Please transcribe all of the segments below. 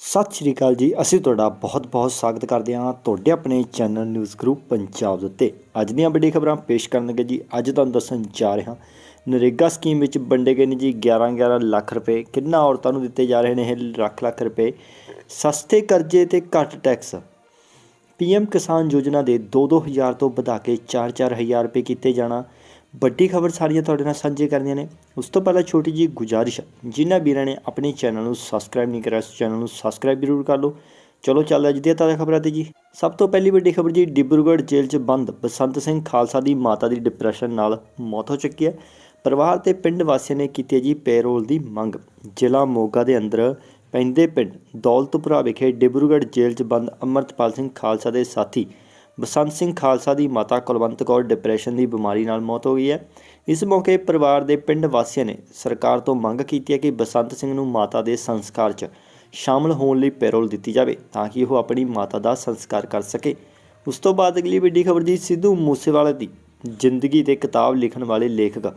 ਸਤਿ ਸ਼੍ਰੀ ਅਕਾਲ ਜੀ। ਅਸੀਂ ਤੁਹਾਡਾ ਬਹੁਤ-ਬਹੁਤ ਸਵਾਗਤ ਕਰਦੇ ਹਾਂ ਤੁਹਾਡੇ ਆਪਣੇ ਚੈਨਲ ਨਿਊਜ਼ ਗਰੁੱਪ ਪੰਜਾਬ ਦੇ ਉੱਤੇ। ਅੱਜ ਦੀਆਂ ਵੱਡੀ ਖਬਰਾਂ ਪੇਸ਼ ਕਰਨਗੇ ਜੀ। ਅੱਜ ਤੁਹਾਨੂੰ ਦੱਸਣ ਜਾ ਰਹੇ ਹਾਂ ਨਰੇਗਾ ਸਕੀਮ ਵਿੱਚ ਵੰਡੇ ਗਏ ਨੇ ਜੀ 11-11 ਲੱਖ ਰੁਪਏ। ਕਿੰਨਾ ਔਰਤਾਂ ਨੂੰ ਦਿੱਤੇ ਜਾ ਰਹੇ ਨੇ ਇਹ ਲੱਖ ਲੱਖ ਰੁਪਏ? ਸਸਤੇ ਕਰਜ਼ੇ ਤੇ ਘੱਟ ਟੈਕਸ। ਪੀਐਮ ਕਿਸਾਨ ਯੋਜਨਾ ਦੇ 2-2 ਹਜ਼ਾਰ ਤੋਂ ਵਧਾ ਕੇ 4-4 ਹਜ਼ਾਰ ਰੁਪਏ ਕੀਤੇ ਜਾਣਾ। ਵੱਡੀ ਖਬਰ ਸਾਰੀਆਂ ਤੁਹਾਡੇ ਨਾਲ ਸਾਂਝੀਆਂ ਕਰਨੀਆਂ ਨੇ। ਉਸ ਤੋਂ ਪਹਿਲਾਂ ਛੋਟੀ ਜੀ ਗੁਜਾਰਿਸ਼ ਜਿਨ੍ਹਾਂ ਵੀਰਾਂ ਨੇ ਆਪਣੇ ਚੈਨਲ ਨੂੰ ਸਬਸਕ੍ਰਾਈਬ ਨਹੀਂ ਕਰਿਆ, ਉਸ ਚੈਨਲ ਨੂੰ ਸਬਸਕ੍ਰਾਈਬ ਜ਼ਰੂਰ ਕਰ ਲਓ। ਚਲੋ ਚੱਲਦੇ ਅੱਜ ਦੀਆਂ ਤਾਜ਼ਾ ਖਬਰਾਂ ਤੇ ਜੀ। ਸਭ ਤੋਂ ਪਹਿਲੀ ਵੱਡੀ ਖਬਰ ਜੀ, ਡਿਬਰੂਗੜ੍ਹ ਜੇਲ੍ਹ 'ਚ ਬੰਦ। ਬਸੰਤ ਸਿੰਘ ਖਾਲਸਾ ਦੀ ਮਾਤਾ ਦੀ ਡਿਪਰੈਸ਼ਨ ਨਾਲ ਮੌਤ ਹੋ ਚੁੱਕੀ ਹੈ। ਪਰਿਵਾਰ ਤੇ ਪਿੰਡ ਵਾਸੀਆਂ ਨੇ ਕੀਤੀ ਹੈ ਜੀ ਪੈਰੋਲ ਦੀ ਮੰਗ। ਜ਼ਿਲ੍ਹਾ ਮੋਗਾ ਦੇ ਅੰਦਰ ਪੈਂਦੇ ਪਿੰਡ ਦੌਲਤਪੁਰਾ ਵਿਖੇ ਡਿਬਰੂਗੜ੍ਹ ਜੇਲ੍ਹ 'ਚ ਬੰਦ ਅਮਰਤਪਾਲ ਸਿੰਘ ਖਾਲਸਾ ਦੇ ਸਾਥੀ ਬਸੰਤ ਸਿੰਘ ਖਾਲਸਾ ਦੀ ਮਾਤਾ ਕੁਲਵੰਤ ਕੌਰ ਡਿਪਰੈਸ਼ਨ ਦੀ ਬਿਮਾਰੀ ਨਾਲ ਮੌਤ ਹੋ ਗਈ ਹੈ। ਇਸ ਮੌਕੇ ਪਰਿਵਾਰ ਦੇ ਪਿੰਡ ਵਾਸੀਆਂ ਨੇ ਸਰਕਾਰ ਤੋਂ ਮੰਗ ਕੀਤੀ ਹੈ ਕਿ ਬਸੰਤ ਸਿੰਘ ਨੂੰ ਮਾਤਾ ਦੇ ਸੰਸਕਾਰ 'ਚ ਸ਼ਾਮਲ ਹੋਣ ਲਈ ਪੈਰੋਲ ਦਿੱਤੀ ਜਾਵੇ ਤਾਂ ਕਿ ਉਹ ਆਪਣੀ ਮਾਤਾ ਦਾ ਸੰਸਕਾਰ ਕਰ ਸਕੇ। ਉਸ ਤੋਂ ਬਾਅਦ ਅਗਲੀ ਵੱਡੀ ਖਬਰ ਜੀ, ਸਿੱਧੂ ਮੂਸੇਵਾਲੇ ਦੀ ਜ਼ਿੰਦਗੀ ਤੇ ਕਿਤਾਬ ਲਿਖਣ ਵਾਲੇ ਲੇਖਕ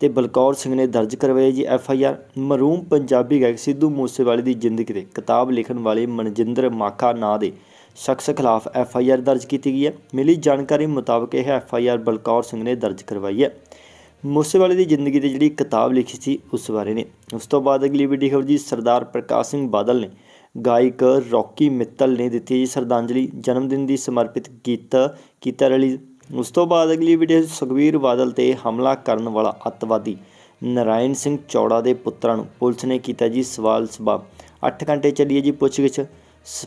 ਤੇ ਬਲਕੌਰ ਸਿੰਘ ਨੇ ਦਰਜ ਕਰਵਾਈ ਜੀ ਐਫ ਆਈ ਆਰ। ਮਰੂਮ ਪੰਜਾਬੀ ਗਾਇਕ ਸਿੱਧੂ ਮੂਸੇਵਾਲੇ ਦੀ ਜ਼ਿੰਦਗੀ ਤੇ ਕਿਤਾਬ ਲਿਖਣ ਵਾਲੇ ਮਨਜਿੰਦਰ ਮਾਖਾ ਨਾਂ ਦੇ ਸ਼ਖਸ ਖਿਲਾਫ ਐਫ ਆਈ ਆਰ ਦਰਜ ਕੀਤੀ ਗਈ ਹੈ। ਮਿਲੀ ਜਾਣਕਾਰੀ ਮੁਤਾਬਕ ਇਹ F I R Balkaur Singh ਨੇ ਦਰਜ ਕਰਵਾਈ ਹੈ। ਮੂਸੇਵਾਲੇ ਦੀ ਜ਼ਿੰਦਗੀ ਤੇ ਜਿਹੜੀ ਕਿਤਾਬ ਲਿਖੀ ਸੀ, ਉਸ ਬਾਰੇ ਨੇ। ਉਸ ਤੋਂ ਬਾਅਦ ਅਗਲੀ ਵੀਡੀਓ ਖਬਰ ਜੀ ਸਰਦਾਰ ਪ੍ਰਕਾਸ਼ ਸਿੰਘ ਬਾਦਲ ਨੇ ਗਾਇਕ ਰੌਕੀ ਮਿੱਤਲ ਨੇ ਦਿੱਤੀ ਜੀ ਸ਼ਰਧਾਂਜਲੀ, ਜਨਮ ਦਿਨ ਦੀ ਸਮਰਪਿਤ ਗੀਤ ਕੀਤਾ ਰਿਲੀਜ਼ ਉਸ ਤੋਂ ਬਾਅਦ ਅਗਲੀ ਵੀਡੀਓ ਸੁਖਵੀਰ ਬਾਦਲ ਤੇ ਹਮਲਾ ਕਰਨ ਵਾਲਾ ਅੱਤਵਾਦੀ ਨਰਾਇਣ ਸਿੰਘ ਚੌੜਾ ਦੇ ਪੁੱਤਰਾਂ ਨੂੰ ਪੁਲਿਸ ਨੇ ਕੀਤਾ ਜੀ ਸਵਾਲ ਸਵਾਬ 8 ਘੰਟੇ ਚੱਲੀ ਹੈ ਜੀ ਪੁੱਛਗਿੱਛ।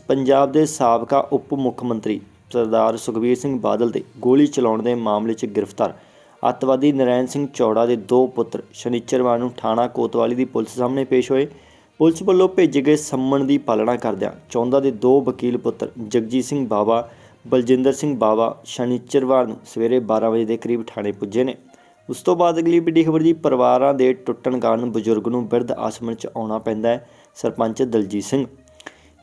ਪੰਜਾਬ ਦੇ ਸਾਬਕਾ ਉਪ ਮੁੱਖ ਮੰਤਰੀ ਸਰਦਾਰ ਸੁਖਬੀਰ ਸਿੰਘ ਬਾਦਲ ਦੇ ਗੋਲੀ ਚਲਾਉਣ ਦੇ ਮਾਮਲੇ 'ਚ ਗ੍ਰਿਫਤਾਰ। ਅੱਤਵਾਦੀ ਨਰਾਇਣ ਸਿੰਘ ਚੌੜਾ ਦੇ ਦੋ ਪੁੱਤਰ ਸ਼ਨੀਚਰਵਾਰ ਨੂੰ ਥਾਣਾ ਕੋਤਵਾਲੀ ਦੀ ਪੁਲਿਸ ਸਾਹਮਣੇ ਪੇਸ਼ ਹੋਏ। ਪੁਲਿਸ ਵੱਲੋਂ ਭੇਜੇ ਗਏ ਸੰਮਣ ਦੀ ਪਾਲਣਾ ਕਰਦਿਆਂ ਚੌਂਦਾ ਦੇ ਦੋ ਵਕੀਲ ਪੁੱਤਰ ਜਗਜੀਤ ਸਿੰਘ ਬਾਵਾ, ਬਲਜਿੰਦਰ ਸਿੰਘ ਬਾਵਾ ਸ਼ਨੀਚਰਵਾਰ ਨੂੰ ਸਵੇਰੇ 12 ਵਜੇ ਦੇ ਕਰੀਬ ਥਾਣੇ ਪੁੱਜੇ ਨੇ। ਉਸ ਤੋਂ ਬਾਅਦ ਅਗਲੀ ਵੱਡੀ ਖਬਰ ਜੀ, ਪਰਿਵਾਰਾਂ ਦੇ ਟੁੱਟਣ ਕਾਰਨ ਬਜ਼ੁਰਗ ਨੂੰ ਬਿਰਧ ਆਸ਼ਰਮ 'ਚ ਆਉਣਾ ਪੈਂਦਾ ਹੈ। ਸਰਪੰਚ ਦਲਜੀਤ ਸਿੰਘ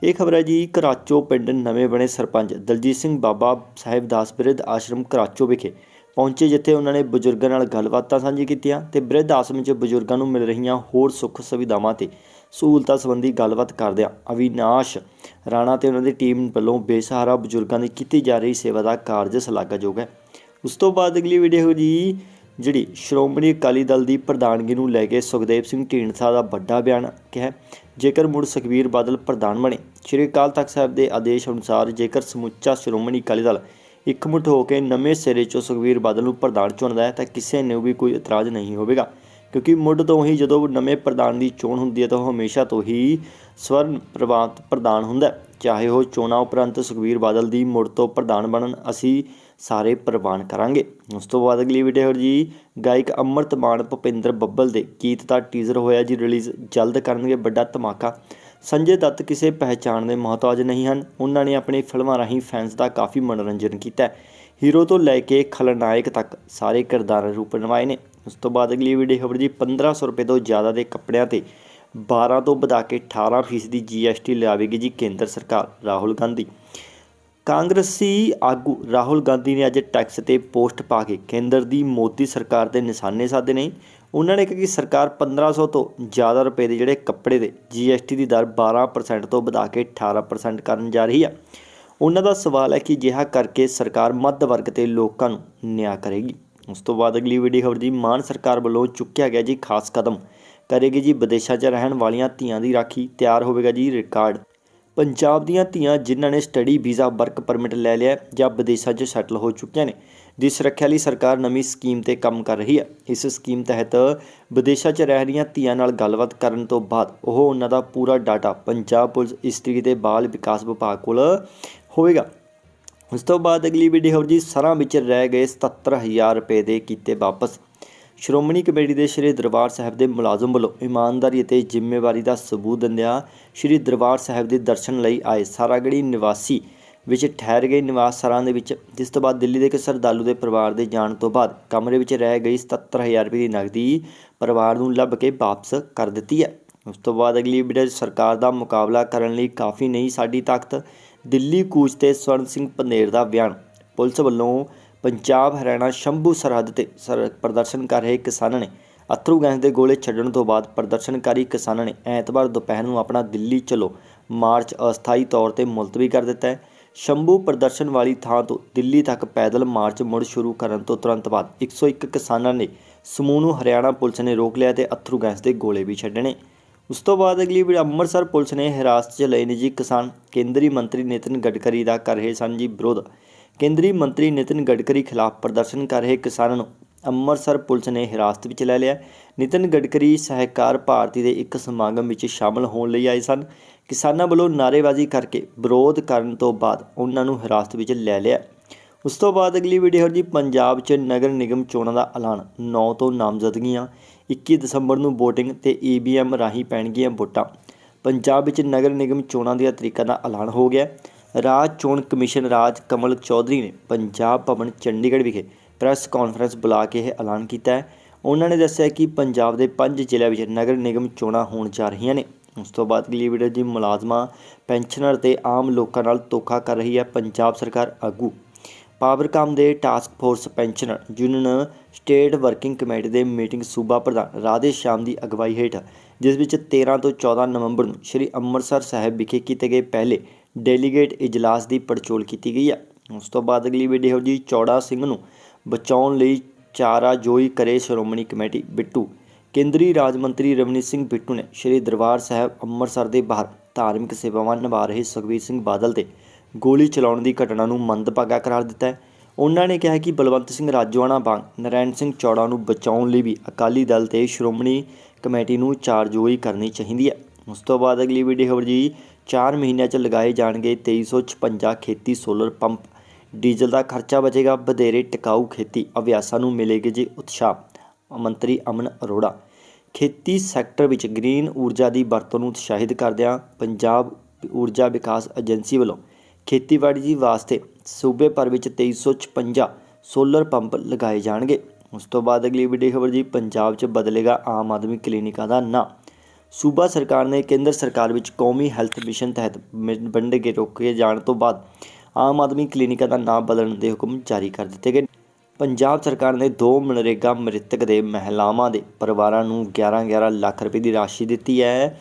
ਇਹ ਖਬਰ ਹੈ ਜੀ, ਕਰਾਚੋ ਪਿੰਡ ਨਵੇਂ ਬਣੇ ਸਰਪੰਚ ਦਲਜੀਤ ਸਿੰਘ ਬਾਬਾ ਸਾਹਿਬ ਦਾਸ ਬਿਰਧ ਆਸ਼ਰਮ ਕਰਾਚੋ ਵਿਖੇ ਪਹੁੰਚੇ, ਜਿੱਥੇ ਉਹਨਾਂ ਨੇ ਬਜ਼ੁਰਗਾਂ ਨਾਲ ਗੱਲਬਾਤਾਂ ਸਾਂਝੀ ਕੀਤੀਆਂ ਤੇ ਬਿਰਧ ਆਸ਼ਰਮ 'ਚ ਬਜ਼ੁਰਗਾਂ ਨੂੰ ਮਿਲ ਰਹੀਆਂ ਹੋਰ ਸੁੱਖ ਸੁਵਿਧਾਵਾਂ ਤੇ ਸਹੂਲਤਾਂ ਸੰਬੰਧੀ ਗੱਲਬਾਤ ਕਰਦਿਆਂ ਅਵਿਨਾਸ਼ ਰਾਣਾ ਤੇ ਉਹਨਾਂ ਦੀ ਟੀਮ ਵੱਲੋਂ ਬੇਸਹਾਰਾ ਬਜ਼ੁਰਗਾਂ ਦੀ ਕੀਤੀ ਜਾ ਰਹੀ ਸੇਵਾ ਦਾ ਕਾਰਜ ਸ਼ਲਾਘਾਯੋਗ ਹੈ। ਉਸ ਤੋਂ ਬਾਅਦ ਅਗਲੀ ਵੀਡੀਓ ਜੀ ਜਿਹੜੀ ਸ਼੍ਰੋਮਣੀ ਅਕਾਲੀ ਦਲ ਦੀ ਪ੍ਰਧਾਨਗੀ ਨੂੰ ਲੈ ਕੇ ਸੁਖਦੇਵ ਸਿੰਘ ਢੀਂਡਸਾ ਦਾ ਵੱਡਾ ਬਿਆਨ ਕਿਹਾ, ਜੇਕਰ ਮੁੜ ਸੁਖਬੀਰ ਬਾਦਲ ਪ੍ਰਧਾਨ ਬਣੇ, ਸ਼੍ਰੀ ਅਕਾਲ ਤਖਤ ਸਾਹਿਬ ਦੇ ਆਦੇਸ਼ ਅਨੁਸਾਰ ਜੇਕਰ ਸਮੁੱਚਾ ਸ਼੍ਰੋਮਣੀ ਅਕਾਲੀ ਦਲ ਇਕਮੁੱਠ ਹੋ ਕੇ ਨਵੇਂ ਸਿਰੇ 'ਚੋਂ ਸੁਖਬੀਰ ਬਾਦਲ ਨੂੰ ਪ੍ਰਧਾਨ ਚੁਣਦਾ ਹੈ, ਤਾਂ ਕਿਸੇ ਨੂੰ ਵੀ ਕੋਈ ਇਤਰਾਜ਼ ਨਹੀਂ ਹੋਵੇਗਾ। ਕਿਉਂਕਿ ਮੁੱਢ ਤੋਂ ਹੀ ਜਦੋਂ ਨਵੇਂ ਪ੍ਰਧਾਨ ਦੀ ਚੋਣ ਹੁੰਦੀ ਹੈ, ਤਾਂ ਉਹ ਹਮੇਸ਼ਾ ਤੋਂ ਹੀ ਸਵਰਨ ਪ੍ਰਵਾਨਤ ਪ੍ਰਧਾਨ ਹੁੰਦਾ ਚਾਹੇ ਉਹ ਚੋਣਾਂ ਉਪਰੰਤ ਸੁਖਬੀਰ ਬਾਦਲ ਦੀ ਮੁੜ ਤੋਂ ਪ੍ਰਧਾਨ ਬਣਨ, ਅਸੀਂ ਸਾਰੇ ਪ੍ਰਵਾਨ ਕਰਾਂਗੇ। ਉਸ ਤੋਂ ਬਾਅਦ ਅਗਲੀ ਵੀਡੀਓ ਜੀ, ਗਾਇਕ ਅਮਰਤਮਾਨ ਭੁਪਿੰਦਰ ਬੱਬਲ ਦੇ ਗੀਤ ਦਾ ਟੀਜ਼ਰ ਹੋਇਆ ਜੀ ਰਿਲੀਜ਼ ਜਲਦ ਕਰਨਗੇ ਵੱਡਾ ਧਮਾਕਾ। ਸੰਜੇ ਦੱਤ ਕਿਸੇ ਪਹਿਚਾਣ ਦੇ ਮੁਹਤਾਜ ਨਹੀਂ ਹਨ। ਉਹਨਾਂ ਨੇ ਆਪਣੀ ਫਿਲਮਾਂ ਰਾਹੀਂ ਫੈਨਸ ਦਾ ਕਾਫੀ ਮਨੋਰੰਜਨ ਕੀਤਾ। ਹੀਰੋ ਤੋਂ ਲੈ ਕੇ ਖਲਨਾਇਕ ਤੱਕ ਸਾਰੇ ਕਿਰਦਾਰ ਰੂਪ ਨਿਭਾਏ ਨੇ। ਉਸ ਤੋਂ ਬਾਅਦ ਅਗਲੀ ਵੀਡੀਓ ਖਬਰ ਜੀ 1500 ਰੁਪਏ ਤੋਂ ਜ਼ਿਆਦਾ ਦੇ ਕੱਪੜਿਆਂ ਤੇ 12 ਤੋਂ ਵਧਾ ਕੇ 18% ਦੀ ਜੀਐਸਟੀ ਲਿਆਵੇਗੀ ਜੀ ਕੇਂਦਰ ਸਰਕਾਰ, ਰਾਹੁਲ ਗਾਂਧੀ। ਕਾਂਗਰਸੀ ਆਗੂ ਰਾਹੁਲ ਗਾਂਧੀ ਨੇ ਅੱਜ ਟੈਕਸ ਤੇ ਪੋਸਟ ਪਾ ਕੇ ਕੇਂਦਰ ਦੀ ਮੋਦੀ ਸਰਕਾਰ ਦੇ ਨਿਸ਼ਾਨੇ ਸਾਧੇ ਨੇ। ਉਹਨਾਂ ਨੇ ਕਿਹਾ ਕਿ ਸਰਕਾਰ 1500 ਤੋਂ ਜ਼ਿਆਦਾ ਰੁਪਏ ਦੇ ਜਿਹੜੇ ਕੱਪੜੇ ਦੇ ਜੀਐਸਟੀ ਦੀ ਦਰ 12% ਤੋਂ ਵਧਾ ਕੇ 18% ਕਰਨ ਜਾ ਰਹੀ ਹੈ ਉਹਨਾਂ ਦਾ ਸਵਾਲ ਹੈ ਕਿ ਜਿਹਾ ਕਰਕੇ ਸਰਕਾਰ ਮੱਧ ਵਰਗ ਤੇ ਲੋਕਾਂ ਨੂੰ ਨਿਆਂ ਕਰੇਗੀ। ਉਸ ਤੋਂ ਬਾਅਦ ਅਗਲੀ ਵੀਡੀਓ ਖਬਰ ਜੀ, ਮਾਨ ਸਰਕਾਰ ਵੱਲੋਂ ਚੁੱਕਿਆ ਗਿਆ ਜੀ ਖਾਸ ਕਦਮ। ਕਰੇਗੀ ਜੀ ਵਿਦੇਸ਼ਾਂ 'ਚ ਰਹਿਣ ਵਾਲੀਆਂ ਧੀਆਂ ਦੀ ਰਾਖੀ, ਤਿਆਰ ਹੋਵੇਗਾ ਜੀ ਰਿਕਾਰਡ। ਪੰਜਾਬ ਦੀਆਂ ਧੀਆਂ ਜਿਨ੍ਹਾਂ ਨੇ ਸਟੱਡੀ ਵੀਜ਼ਾ, ਵਰਕ ਪਰਮਿਟ ਲੈ ਲਿਆ ਜਾਂ ਵਿਦੇਸ਼ਾਂ 'ਚ ਸੈਟਲ ਹੋ ਚੁੱਕੀਆਂ ਨੇ, ਦੀ ਸੁਰੱਖਿਆ ਲਈ ਸਰਕਾਰ ਨਵੀਂ ਸਕੀਮ ਤੇ ਕੰਮ ਕਰ ਰਹੀ ਹੈ। ਇਸ ਸਕੀਮ ਤਹਿਤ ਵਿਦੇਸ਼ਾਂ 'ਚ ਰਹਿ ਰਹੀਆਂ ਧੀਆਂ ਨਾਲ ਗੱਲਬਾਤ ਕਰਨ ਤੋਂ ਬਾਅਦ ਉਹ ਉਹਨਾਂ ਦਾ ਪੂਰਾ ਡਾਟਾ ਪੰਜਾਬ ਪੁਲਿਸ ਇਸਤਰੀ ਤੇ ਬਾਲ ਵਿਕਾਸ ਵਿਭਾਗ ਕੋਲ ਹੋਵੇਗਾ। ਉਸ ਤੋਂ ਬਾਅਦ ਅਗਲੀ ਵੀਡੀਓ ਖਬਰ ਜੀ, ਸਰਾਂ ਵਿੱਚ ਰਹਿ ਗਏ 77000 ਰੁਪਏ ਦੇ ਕੀਤੇ ਵਾਪਸ। ਸ਼੍ਰੋਮਣੀ ਕਮੇਟੀ ਦੇ ਸ਼੍ਰੀ ਦਰਬਾਰ ਸਾਹਿਬ ਦੇ ਮੁਲਾਜ਼ਮ ਵੱਲੋਂ ਇਮਾਨਦਾਰੀ ਅਤੇ ਜ਼ਿੰਮੇਵਾਰੀ ਦਾ ਸਬੂਤ ਦਿੰਦਿਆਂ ਸ਼੍ਰੀ ਦਰਬਾਰ ਸਾਹਿਬ ਦੇ ਦਰਸ਼ਨ ਲਈ ਆਏ ਸਾਰਾਗੜੀ ਨਿਵਾਸੀ ਵਿੱਚ ਠਹਿਰ ਗਏ ਨਿਵਾਸ ਸਰਾਂ ਦੇ ਵਿੱਚ, ਜਿਸ ਤੋਂ ਬਾਅਦ ਦਿੱਲੀ ਦੇ ਇੱਕ ਸਰਦਾਲੂ ਦੇ ਪਰਿਵਾਰ ਦੇ ਜਾਣ ਤੋਂ ਬਾਅਦ ਕਮਰੇ ਵਿੱਚ ਰਹਿ ਗਈ 77000 ਰੁਪਏ ਦੀ ਨਕਦੀ ਪਰਿਵਾਰ ਨੂੰ ਲੱਭ ਕੇ ਵਾਪਸ ਕਰ ਦਿੱਤੀ ਹੈ। ਉਸ ਤੋਂ ਬਾਅਦ ਅਗਲੀ ਵੀਡੀਓ ਸਰਕਾਰ ਦਾ ਮੁਕਾਬਲਾ ਕਰਨ ਲਈ ਕਾਫੀ ਨਹੀਂ, ਸਾਡੀ ਤਾਕਤ ਦਿੱਲੀ ਕੂਚ ਤੇ ਸਵਰਨ ਸਿੰਘ ਪੰਨੇਰ ਦਾ ਬਿਆਨ। ਪੁਲਿਸ ਵੱਲੋਂ ਪੰਜਾਬ ਹਰਿਆਣਾ ਸ਼ੰਭੂ ਸਰਹੱਦ ਤੇ ਸਰ ਪ੍ਰਦਰਸ਼ਨ ਕਰ ਰਹੇ ਕਿਸਾਨਾਂ ਨੇ ਅਥਰੂ ਗੈਸ ਦੇ ਗੋਲੇ ਛੱਡਣ ਤੋਂ ਬਾਅਦ ਪ੍ਰਦਰਸ਼ਨਕਾਰੀ ਕਿਸਾਨਾਂ ਨੇ ਐਤਵਾਰ ਦੁਪਹਿਰ ਨੂੰ ਆਪਣਾ ਦਿੱਲੀ ਚਲੋ ਮਾਰਚ ਅਸਥਾਈ ਤੌਰ ਤੇ ਮੁਲਤਵੀ ਕਰ ਦਿੱਤਾ ਹੈ। ਸ਼ੰਭੂ ਪ੍ਰਦਰਸ਼ਨ ਵਾਲੀ ਥਾਂ ਤੋਂ ਦਿੱਲੀ ਤੱਕ ਪੈਦਲ ਮਾਰਚ ਮੁੜ ਸ਼ੁਰੂ ਕਰਨ ਤੋਂ ਤੁਰੰਤ ਬਾਅਦ 101 ਕਿਸਾਨਾਂ ਨੇ ਸਮੂਹ ਨੂੰ ਹਰਿਆਣਾ ਪੁਲਿਸ ਨੇ ਰੋਕ ਲਿਆ ਤੇ ਅਥਰੂ ਗੈਸ ਦੇ ਗੋਲੇ ਵੀ ਛੱਡਣੇ। ਉਸ ਤੋਂ ਬਾਅਦ ਅਗਲੀ ਵੀਡੀਓ ਅੰਮ੍ਰਿਤਸਰ ਪੁਲਿਸ ਨੇ ਹਿਰਾਸਤ 'ਚ ਲਏ ਨੇ ਜੀ ਕਿਸਾਨ ਕੇਂਦਰੀ ਮੰਤਰੀ ਨਿਤਿਨ ਗਡਕਰੀ ਦਾ ਕਰ ਰਹੇ ਸਨ ਜੀ ਵਿਰੋਧ ਕੇਂਦਰੀ ਮੰਤਰੀ ਨਿਤਿਨ ਗਡਕਰੀ ਖਿਲਾਫ ਪ੍ਰਦਰਸ਼ਨ ਕਰ ਰਹੇ ਕਿਸਾਨਾਂ ਨੂੰ ਅੰਮ੍ਰਿਤਸਰ ਪੁਲਿਸ ਨੇ ਹਿਰਾਸਤ ਵਿੱਚ ਲੈ ਲਿਆ। ਨਿਤਿਨ ਗਡਕਰੀ ਸਹਿਕਾਰ ਭਾਰਤੀ ਦੇ ਇੱਕ ਸਮਾਗਮ ਵਿੱਚ ਸ਼ਾਮਲ ਹੋਣ ਲਈ ਆਏ ਸਨ। ਕਿਸਾਨਾਂ ਵੱਲੋਂ ਨਾਅਰੇਬਾਜ਼ੀ ਕਰਕੇ ਵਿਰੋਧ ਕਰਨ ਤੋਂ ਬਾਅਦ ਉਹਨਾਂ ਨੂੰ ਹਿਰਾਸਤ ਵਿੱਚ ਲੈ ਲਿਆ। ਉਸ ਤੋਂ ਬਾਅਦ ਅਗਲੀ ਵੀਡੀਓ ਜੀ ਪੰਜਾਬ 'ਚ ਨਗਰ ਨਿਗਮ ਚੋਣਾਂ ਦਾ ਐਲਾਨ। 9 ਤੋਂ ਨਾਮਜ਼ਦਗੀਆਂ 21 ਦਸੰਬਰ ਨੂੰ VOTING ਤੇ EVM ਰਾਹੀਂ ਪੈਣਗੀਆਂ ਵੋਟਾਂ। ਪੰਜਾਬ ਵਿੱਚ ਨਗਰ ਨਿਗਮ ਚੋਣਾਂ ਦੀਆਂ ਤਰੀਕਾਂ ਦਾ ਐਲਾਨ ਹੋ ਗਿਆ। ਰਾਜ ਚੋਣ ਕਮਿਸ਼ਨ ਰਾਜ ਕਮਲ ਚੌਧਰੀ ਨੇ ਪੰਜਾਬ ਭਵਨ ਚੰਡੀਗੜ੍ਹ ਵਿਖੇ ਪ੍ਰੈਸ ਕਾਨਫਰੰਸ ਬੁਲਾ ਕੇ ਇਹ ਐਲਾਨ ਕੀਤਾ ਹੈ। ਉਹਨਾਂ ਨੇ ਦੱਸਿਆ ਕਿ ਪੰਜਾਬ ਦੇ ਪੰਜ ਜ਼ਿਲ੍ਹਿਆਂ ਵਿੱਚ ਨਗਰ ਨਿਗਮ ਚੋਣਾਂ ਹੋਣ ਜਾ ਰਹੀਆਂ ਨੇ। ਉਸ ਤੋਂ ਬਾਅਦ ਅਗਲੀ ਵੀਡੀਓ ਜੀ ਮੁਲਾਜ਼ਮਾਂ, ਪੈਨਸ਼ਨਰ ਤੇ ਆਮ ਲੋਕਾਂ ਨਾਲ ਧੋਖਾ ਕਰ ਰਹੀ ਹੈ ਪੰਜਾਬ ਸਰਕਾਰ ਆਗੂ। ਪਾਵਰਕਾਮ ਦੇ task force pensioner union state working committee ਦੇ ਮੀਟਿੰਗ ਸੂਬਾ ਪ੍ਰਧਾਨ ਰਾਧੇ ਸ਼ਾਮ ਦੀ ਅਗਵਾਈ ਹੇਠ, ਜਿਸ ਵਿੱਚ 13 ਤੋਂ 14 ਨਵੰਬਰ ਨੂੰ ਸ੍ਰੀ ਅੰਮ੍ਰਿਤਸਰ ਸਾਹਿਬ ਵਿਖੇ ਕੀਤੇ ਗਏ ਪਹਿਲੇ ਡੈਲੀਗੇਟ ਇਜਲਾਸ ਦੀ ਪੜਚੋਲ ਕੀਤੀ ਗਈ ਹੈ। ਉਸ ਤੋਂ ਬਾਅਦ ਅਗਲੀ ਵੀਡੀਓ ਜੀ ਚੌੜਾ ਸਿੰਘ ਨੂੰ ਬਚਾਉਣ ਲਈ ਚਾਰਾ ਜੋਈ ਕਰੇ ਸ਼੍ਰੋਮਣੀ ਕਮੇਟੀ ਬਿੱਟੂ। ਕੇਂਦਰੀ ਰਾਜ ਮੰਤਰੀ ਰਵਨੀਤ ਸਿੰਘ ਬਿੱਟੂ ਨੇ ਸ੍ਰੀ ਦਰਬਾਰ ਸਾਹਿਬ ਅੰਮ੍ਰਿਤਸਰ ਦੇ ਬਾਹਰ ਧਾਰਮਿਕ ਸੇਵਾਵਾਂ ਨਿਭਾ ਰਹੇ ਸੁਖਬੀਰ ਸਿੰਘ ਬਾਦਲ ਤੇ ਗੋਲੀ ਚਲਾਉਣ ਦੀ ਘਟਨਾ ਨੂੰ ਮੰਦਭਾਗਾ ਕਰਾਰ ਦਿੱਤਾ ਹੈ। ਉਹਨਾਂ ਨੇ ਕਿਹਾ ਕਿ ਬਲਵੰਤ ਸਿੰਘ ਰਾਜੋਆਣਾ ਵਾਂਗ ਨਰੈਣ ਸਿੰਘ ਚੌੜਾ ਨੂੰ ਬਚਾਉਣ ਲਈ ਵੀ ਅਕਾਲੀ ਦਲ ਤੇ ਸ਼੍ਰੋਮਣੀ ਕਮੇਟੀ ਨੂੰ ਚਾਰਜੋਈ ਕਰਨੀ ਚਾਹੀਦੀ ਹੈ। ਉਸ ਤੋਂ ਬਾਅਦ ਅਗਲੀ ਵੀਡੀਓ ਖਬਰ ਜੀ 4 ਮਹੀਨਿਆਂ 'ਚ ਲਗਾਏ ਜਾਣਗੇ 2356 ਖੇਤੀ ਸੋਲਰ ਪੰਪ। ਡੀਜ਼ਲ ਦਾ ਖਰਚਾ ਬਚੇਗਾ, ਵਧੇਰੇ ਟਿਕਾਊ ਖੇਤੀ ਅਭਿਆਸਾਂ ਨੂੰ ਮਿਲੇਗੀ ਜੀ ਉਤਸ਼ਾਹ, ਮੰਤਰੀ ਅਮਨ ਅਰੋੜਾ। ਖੇਤੀ ਸੈਕਟਰ ਵਿੱਚ ਗ੍ਰੀਨ ਊਰਜਾ ਦੀ ਵਰਤੋਂ ਨੂੰ ਉਤਸ਼ਾਹਿਤ ਕਰਦਿਆਂ ਪੰਜਾਬ ਊਰਜਾ ਵਿਕਾਸ ਏਜੰਸੀ ਵੱਲੋਂ ਖੇਤੀਬਾੜੀ ਦੀ ਵਾਸਤੇ ਸੂਬੇ ਭਰ ਵਿੱਚ 2356 ਸੋਲਰ ਪੰਪ ਲਗਾਏ ਜਾਣਗੇ। ਉਸ ਤੋਂ ਬਾਅਦ ਅਗਲੀ ਵੱਡੀ ਖਬਰ ਜੀ, ਪੰਜਾਬ 'ਚ ਬਦਲੇਗਾ ਆਮ ਆਦਮੀ ਕਲੀਨਿਕਾਂ ਦਾ ਨਾਂ। ਸੂਬਾ ਸਰਕਾਰ ਨੇ ਕੇਂਦਰ ਸਰਕਾਰ ਵਿੱਚ ਕੌਮੀ ਹੈਲਥ ਮਿਸ਼ਨ ਤਹਿਤ ਮਿ- ਵੰਡੇ ਕੇ ਰੋਕੇ ਜਾਣ ਤੋਂ ਬਾਅਦ ਆਮ ਆਦਮੀ ਕਲੀਨਿਕਾਂ ਦਾ ਨਾਮ ਬਦਲਣ ਦੇ ਹੁਕਮ ਜਾਰੀ ਕਰ ਦਿੱਤੇ ਗਏ। ਪੰਜਾਬ ਸਰਕਾਰ ਨੇ ਦੋ ਮਨਰੇਗਾ ਮ੍ਰਿਤਕ ਦੇ ਮਹਿਲਾਵਾਂ ਦੇ ਪਰਿਵਾਰਾਂ ਨੂੰ 11-11 ਲੱਖ ਰੁਪਏ ਦੀ ਰਾਸ਼ੀ ਦਿੱਤੀ ਹੈ।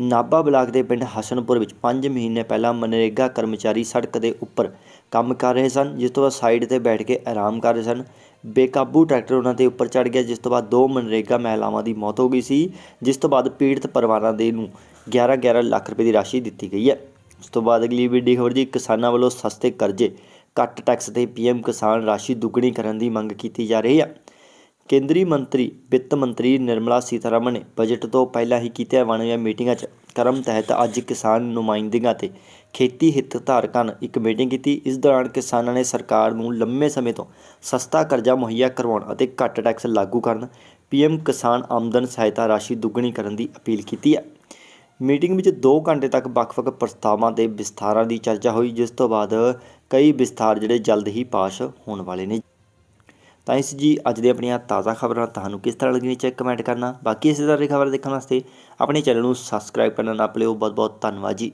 ਨਾਭਾ ਬਲਾਕ ਦੇ ਪਿੰਡ ਹਸਨਪੁਰ ਵਿੱਚ 5 ਮਹੀਨੇ ਪਹਿਲਾਂ ਮਨਰੇਗਾ ਕਰਮਚਾਰੀ ਸੜਕ ਦੇ ਉੱਪਰ ਕੰਮ ਕਰ ਰਹੇ ਸਨ, ਜਿਸ ਤੋਂ ਬਾਅਦ ਸਾਈਡ ਤੇ ਬੈਠ ਕੇ ਆਰਾਮ ਕਰ ਰਹੇ ਸਨ। ਬੇਕਾਬੂ ਟਰੈਕਟਰ ਉਹਨਾਂ ਦੇ ਉੱਪਰ ਚੜ ਗਿਆ, ਜਿਸ ਤੋਂ ਬਾਅਦ ਦੋ ਮਨਰੇਗਾ ਮਹਿਲਾਵਾਂ ਦੀ ਮੌਤ ਹੋ ਗਈ ਸੀ, ਜਿਸ ਤੋਂ ਬਾਅਦ ਪੀੜਤ ਪਰਿਵਾਰਾਂ ਦੇ ਨੂੰ 11-11 ਲੱਖ ਰੁਪਏ ਦੀ ਰਾਸ਼ੀ ਦਿੱਤੀ ਗਈ ਹੈ। ਉਸ ਤੋਂ ਬਾਅਦ ਅਗਲੀ ਵੱਡੀ ਖਬਰ ਜੀ, ਕਿਸਾਨਾਂ ਵੱਲੋਂ ਸਸਤੇ ਕਰਜ਼ੇ, ਘੱਟ ਟੈਕਸ ਤੇ ਪੀਐਮ ਕਿਸਾਨ ਰਾਸ਼ੀ ਦੁੱਗਣੀ ਕਰਨ ਦੀ ਮੰਗ ਕੀਤੀ ਜਾ ਰਹੀ ਹੈ। ਕੇਂਦਰੀ ਮੰਤਰੀ, ਵਿੱਤ ਮੰਤਰੀ ਨਿਰਮਲਾ ਸੀਤਾਰਮਨ ਨੇ ਬਜਟ ਤੋਂ ਪਹਿਲਾਂ ਹੀ ਕੀਤੀਆਂ ਵਾਲੀਆਂ ਮੀਟਿੰਗਾਂ 'ਚ ਕਰਮ ਤਹਿਤ ਅੱਜ ਕਿਸਾਨ ਨੁਮਾਇੰਦਿਆਂ ਤੇ ਖੇਤੀ ਹਿੱਤ ਧਾਰਕਾਂ ਨਾਲ ਇੱਕ ਮੀਟਿੰਗ ਕੀਤੀ। ਇਸ ਦੌਰਾਨ ਕਿਸਾਨਾਂ ਨੇ ਸਰਕਾਰ ਨੂੰ ਲੰਮੇ ਸਮੇਂ ਤੋਂ ਸਸਤਾ ਕਰਜ਼ਾ ਮੁਹੱਈਆ ਕਰਵਾਉਣ ਅਤੇ ਘੱਟ ਟੈਕਸ ਲਾਗੂ ਕਰਨ, ਪੀਐਮ ਕਿਸਾਨ ਆਮਦਨ ਸਹਾਇਤਾ ਰਾਸ਼ੀ ਦੁੱਗਣੀ ਕਰਨ ਦੀ ਅਪੀਲ ਕੀਤੀ ਹੈ। ਮੀਟਿੰਗ ਵਿੱਚ 2 ਘੰਟੇ ਤੱਕ ਵੱਖ-ਵੱਖ ਪ੍ਰਸਤਾਵਾਂ ਦੇ ਵਿਸਥਾਰਾਂ ਦੀ ਚਰਚਾ ਹੋਈ, ਜਿਸ ਤੋਂ ਬਾਅਦ ਕਈ ਵਿਸਥਾਰ ਜਿਹੜੇ ਜਲਦ ਹੀ ਪਾਸ ਹੋਣ ਵਾਲੇ ਨੇ। ਤਾਂ ਇਸ ਜੀ ਅੱਜ ਦੀਆਂ ਆਪਣੀਆਂ ਤਾਜ਼ਾ ਖਬਰਾਂ ਤੁਹਾਨੂੰ ਕਿਸ ਤਰ੍ਹਾਂ ਲੱਗੀਆਂ ਚੈੱਕ ਕਮੈਂਟ ਕਰਨਾ। ਬਾਕੀ ਇਸੇ ਤਰ੍ਹਾਂ ਦੀ ਖਬਰ ਦੇਖਣ ਵਾਸਤੇ ਆਪਣੇ ਚੈਨਲ ਨੂੰ ਸਬਸਕ੍ਰਾਈਬ ਕਰਨਾ ਨਾ ਭੁੱਲਿਓ। ਬਹੁਤ ਬਹੁਤ ਧੰਨਵਾਦ ਜੀ।